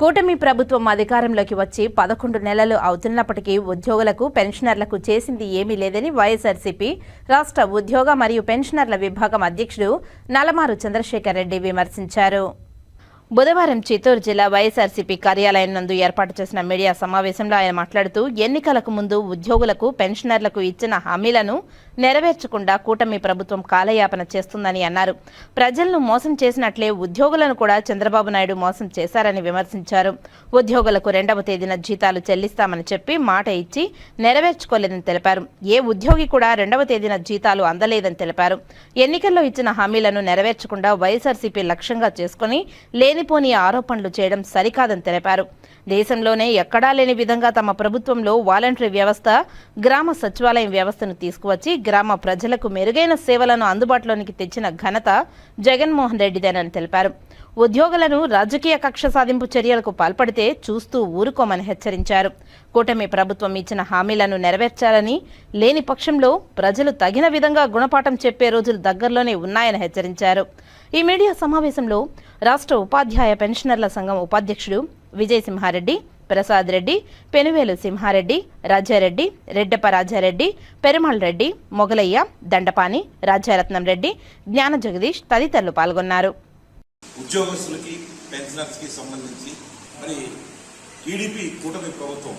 కూటమి ప్రభుత్వం అధికారంలోకి వచ్చి పదకొండు నెలలు అవుతున్నప్పటికీ ఉద్యోగులకు పెన్షనర్లకు చేసింది ఏమీ లేదని వైఎస్ఆర్సీపీ రాష్ట్ర ఉద్యోగ మరియు పెన్షనర్ల విభాగం అధ్యక్షుడు నలమారు చంద్రశేఖర్ రెడ్డి విమర్శించారు. బుధవారం చిత్తూరు జిల్లా వైఎస్ఆర్సీపీ కార్యాలయం నందు ఏర్పాటు చేసిన మీడియా సమావేశంలో ఆయన మాట్లాడుతూ ఎన్నికలకు ముందు ఉద్యోగులకు పెన్షనర్లకు ఇచ్చిన హామీలను నెరవేర్చకుండా కూటమి ప్రభుత్వం కాలయాపన చేస్తుందని అన్నారు. ప్రజలను మోసం చేసినట్లే ఉద్యోగులను కూడా చంద్రబాబు నాయుడు మోసం చేశారని విమర్శించారు. ఉద్యోగులకు రెండవ తేదీన జీతాలు చెల్లిస్తామని చెప్పి మాట ఇచ్చి నెరవేర్చుకోలేదని తెలిపారు. ఏ ఉద్యోగి కూడా రెండవ తేదీన జీతాలు అందలేదని తెలిపారు. ఎన్నికల్లో ఇచ్చిన హామీలను నెరవేర్చకుండా వైఎస్ఆర్సీపీ లక్ష్యంగా చేసుకుని లేనిపోని ఆరోపణలు చేయడం సరికాదని తెలిపారు. దేశంలోనే ఎక్కడా లేని విధంగా తమ ప్రభుత్వంలో వాలంటరీ వ్యవస్థ గ్రామ సచివాలయం వ్యవస్థను తీసుకువచ్చి గ్రామ ప్రజలకు మెరుగైన సేవలను అందుబాటులోనికి తెచ్చిన ఘనత జగన్మోహన్ రెడ్డిదేనని తెలిపారు. ఉద్యోగులను రాజకీయ కక్ష సాధింపు చర్యలకు పాల్పడితే చూస్తూ ఊరుకోమని హెచ్చరించారు. కూటమి ప్రభుత్వం ఇచ్చిన హామీలను నెరవేర్చాలని లేని పక్షంలో ప్రజలు తగిన విధంగా గుణపాఠం చెప్పే రోజులు దగ్గరలోనే ఉన్నాయని హెచ్చరించారు. ఈ మీడియా సమావేశంలో రాష్ట్ర ఉపాధ్యాయ పెన్షనర్ల సంఘం ఉపాధ్యక్షుడు విజయసింహారెడ్డి ప్రసాద్ రెడ్డి పెనువేలు సింహారెడ్డి రాజారెడ్డి రెడ్డప్ప రాజారెడ్డి పెరుమాళ్ రెడ్డి మొగలయ్య దండపాని రాజారత్నం రెడ్డి జ్ఞాన జగదీష్ తదితరులు పాల్గొన్నారు. ఉద్యోగస్తులకి పెన్షనర్స్కి సంబంధించి మరి టీడీపీ కూటమి ప్రభుత్వం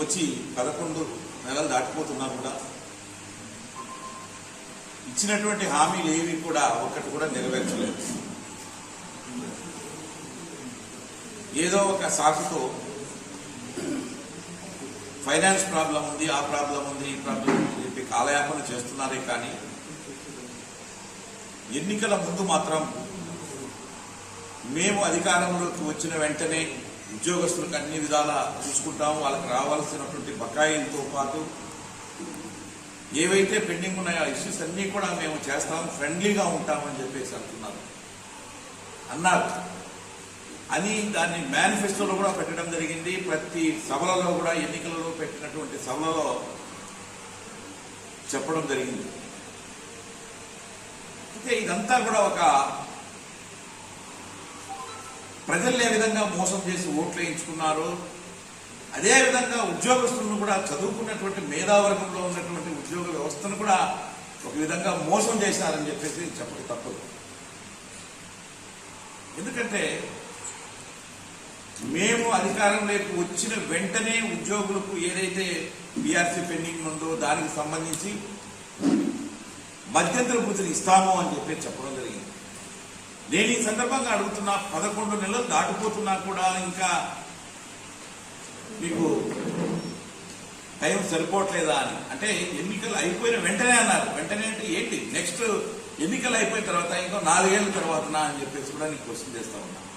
వచ్చి పదకొండు నెలలు దాటిపోతున్నా కూడా ఇచ్చినటువంటి హామీలు ఏవి కూడా ఒకటి కూడా నెరవేర్చలేదు. ఏదో ఒక సాకుతో ఫైనాన్స్ ప్రాబ్లం ఉంది ఆ ప్రాబ్లం ఉంది ఈ ప్రాబ్లం ఉంది చెప్పి కాలయాపన చేస్తున్నారే కానీ ఎన్నికల ముందు మాత్రం మేము అధికారంలోకి వచ్చిన వెంటనే ఉద్యోగస్తులకు అన్ని విధాలా చూసుకుంటాము వాళ్ళకి రావాల్సినటువంటి బకాయిలతో పాటు ఏవైతే పెండింగ్ ఉన్నాయో ఆ ఇష్యూస్ అన్నీ కూడా మేము చేస్తాం ఫ్రెండ్లీగా ఉంటామని చెప్పేసి అంటున్నారు. అన్నారు. అని దాన్ని మేనిఫెస్టోలో కూడా పెట్టడం జరిగింది. ప్రతి సభలలో కూడా ఎన్నికలలో పెట్టినటువంటి సభలలో చెప్పడం జరిగింది. అయితే ఇదంతా కూడా ఒక ప్రజలు ఏ విధంగా మోసం చేసి ఓట్లు వేయించుకున్నారు అదేవిధంగా ఉద్యోగస్తులను కూడా చదువుకున్నటువంటి మేధావర్గంలో ఉన్నటువంటి ఉద్యోగ వ్యవస్థను కూడా ఒక విధంగా మోసం చేశారని చెప్పేసి చెప్పక తప్పదు. ఎందుకంటే మేము అధికారంలోకి వచ్చిన వెంటనే ఉద్యోగులకు ఏదైతే బీఆర్సీ పెండింగ్ ఉందో దానికి సంబంధించి మధ్యంతర భృతిని ఇస్తాము అని చెప్పి చెప్పడం జరిగింది. నేను ఈ సందర్భంగా అడుగుతున్నా పదకొండు నెలలు దాటిపోతున్నా కూడా ఇంకా మీకు టైం సరిపోవట్లేదా అని. అంటే ఎన్నికలు అయిపోయిన వెంటనే అన్నారు. వెంటనే అంటే ఏంటి? నెక్స్ట్ ఎన్నికలు అయిపోయిన తర్వాత ఇంకో నాలుగేళ్ళ తర్వాతనా అని చెప్పేసి కూడా నీకు క్వశ్చన్ చేస్తా ఉన్నాను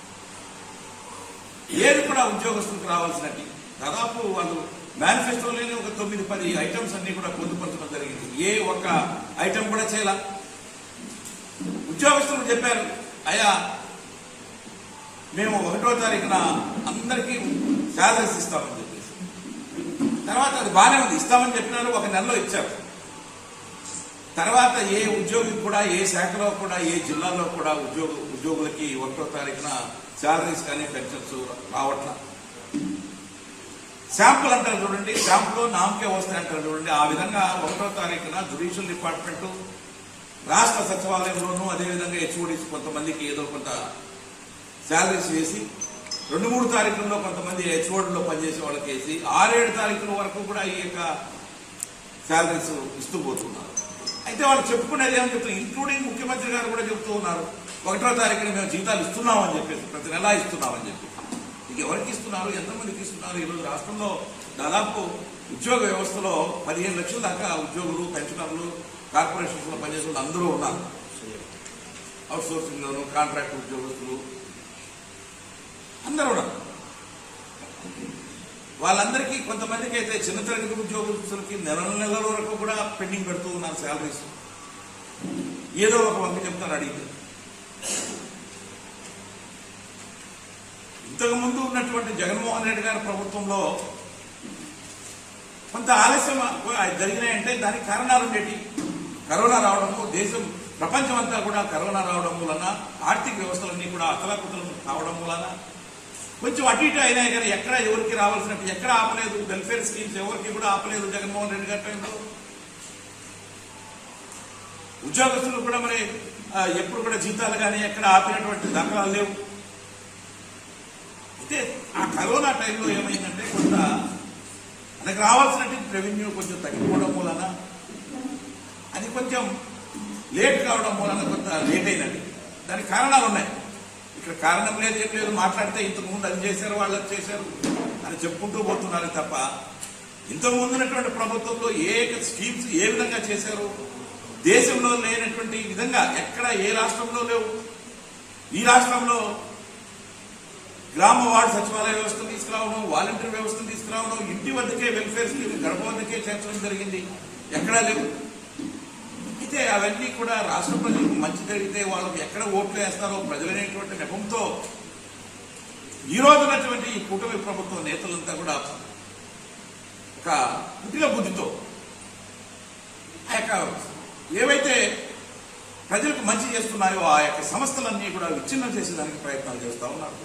ఏది కూడా ఉద్యోగస్తులకు రావాల్సినట్టు దాదాపు వాళ్ళు మేనిఫెస్టోలోనే ఒక తొమ్మిది పది ఐటమ్స్ అన్ని కూడా పొందుపరచడం జరిగింది. ఏ ఒక్క ఐటమ్ కూడా చేయాల. ఉద్యోగస్తులు చెప్పారు అయ్యా మేము ఒకటో తారీఖున అందరికీ శాలరీస్ ఇస్తామని చెప్పేసి. తర్వాత అది బాగానే ఉంది. ఇస్తామని చెప్పినారు ఒక నెలలో ఇచ్చారు. తర్వాత ఏ ఉద్యోగి కూడా ఏ శాఖలో కూడా ఏ జిల్లాలో కూడా ఉద్యోగ ఉద్యోగులకి ఒకటో తారీఖున శాలరీస్ కానీ పెన్షన్స్ రావట్ల. శాంపుల్ అంటారు చూడండి. శాంపుల్ నామకే వస్తాయి అంటారు చూడండి. ఆ విధంగా ఒకటో తారీఖున జుడిషియల్ డిపార్ట్మెంట్ రాష్ట్ర సచివాలయంలోనూ అదేవిధంగా హెచ్ఓడిస్ కొంతమందికి ఏదో కొంత శాలరీస్ వేసి రెండు మూడు తారీఖుల్లో కొంతమంది హెచ్ఓడిలో పనిచేసే వాళ్ళకి వేసి ఆరేడు తారీఖుల వరకు కూడా ఈ యొక్క శాలరీస్ ఇస్తూ పోతున్నారు. అయితే వాళ్ళు చెప్పుకునేది ఏమని చెప్తున్నారు? ఇంక్లూడింగ్ ముఖ్యమంత్రి గారు కూడా చెప్తూ ఉన్నారు. ఒకటో తారీఖున మేము జీతాలు ఇస్తున్నామని చెప్పేసి ప్రతి నెలా ఇస్తున్నామని చెప్పి. ఇక ఎవరికి ఇస్తున్నారు? ఎంతమందికి ఇస్తున్నారు? ఈరోజు రాష్ట్రంలో దాదాపు ఉద్యోగ వ్యవస్థలో పదిహేను లక్షల దాకా ఉద్యోగులు పెన్షనర్లు కార్పొరేషన్స్లో పనిచేసే అందరూ ఉన్నారు. అవుట్ కాంట్రాక్ట్ ఉద్యోగస్తులు అందరూ ఉన్నారు. వాళ్ళందరికీ కొంతమందికి అయితే చిన్న తరగతి ఉద్యోగస్తులకి నెల నెలల వరకు కూడా పెండింగ్ పెడుతూ ఉన్నారు శాలరీస్ ఏదో ఒక వంక చెప్తారు అడిగితే. ఇంతకుముందు ఉన్నటువంటి జగన్మోహన్ రెడ్డి గారి ప్రభుత్వంలో కొంత ఆలస్యం జరిగినాయంటే దానికి కారణాలు ఉండేటి. కరోనా రావడము దేశం ప్రపంచం అంతా కూడా కరోనా రావడం వలన ఆర్థిక వ్యవస్థలన్నీ కూడా అతలాకుతలం కావడం వలన కొంచెం అటు ఇటు అయినాయి కానీ ఎక్కడ ఎవరికి రావాల్సినట్టు ఎక్కడ ఆపలేదు వెల్ఫేర్ స్కీమ్స్ ఎవరికి కూడా ఆపలేదు జగన్మోహన్ రెడ్డి గారి టైంలో. ఉద్యోగస్తులు కూడా మరి ఎప్పుడు కూడా జీతాలు కానీ ఎక్కడ ఆపినటువంటి దాఖలాలు లేవు. అయితే ఆ కరోనా టైంలో ఏమైందంటే కొంత మనకు రావాల్సినటువంటి రెవెన్యూ కొంచెం తగ్గిపోవడం వలన అది కొంచెం లేట్ కావడం వలన కొంత లేట్ అయినది. దానికి కారణాలు ఉన్నాయి. ఇక్కడ కారణం లేదు ఏం లేదు మాట్లాడితే ఇంతకుముందు అది చేశారు వాళ్ళు అది చేశారు అని చెప్పుకుంటూ పోతున్నారు తప్ప ఇంతకుముందున్నటువంటి ప్రభుత్వంలో ఏ స్కీమ్స్ ఏ విధంగా చేశారు? దేశంలో లేనటువంటి విధంగా ఎక్కడ ఏ రాష్ట్రంలో లేవు? ఈ రాష్ట్రంలో గ్రామ వార్డు సచివాలయ వ్యవస్థను తీసుకురావడం వాలంటీర్ వ్యవస్థను తీసుకురావడం ఇంటి వద్దకే వెల్ఫేర్ స్కీమ్ గడప వద్దకే చేర్చడం జరిగింది. ఎక్కడా లేవు. అయితే అవన్నీ కూడా రాష్ట్ర ప్రజలకు మంచి జరిగితే వాళ్ళకి ఎక్కడ ఓట్లు వేస్తారో ప్రజలనేటువంటి నెపంతో ఈ రోజునటువంటి ఈ కూటమి ప్రభుత్వ నేతలంతా కూడా ఒక పుట్టిన బుద్ధితో ఆ యొక్క ఏవైతే ప్రజలకు మంచి చేస్తున్నాయో ఆ యొక్క సంస్థలన్నీ కూడా విచ్ఛిన్నం చేసేదానికి ప్రయత్నాలు చేస్తూ ఉన్నారు.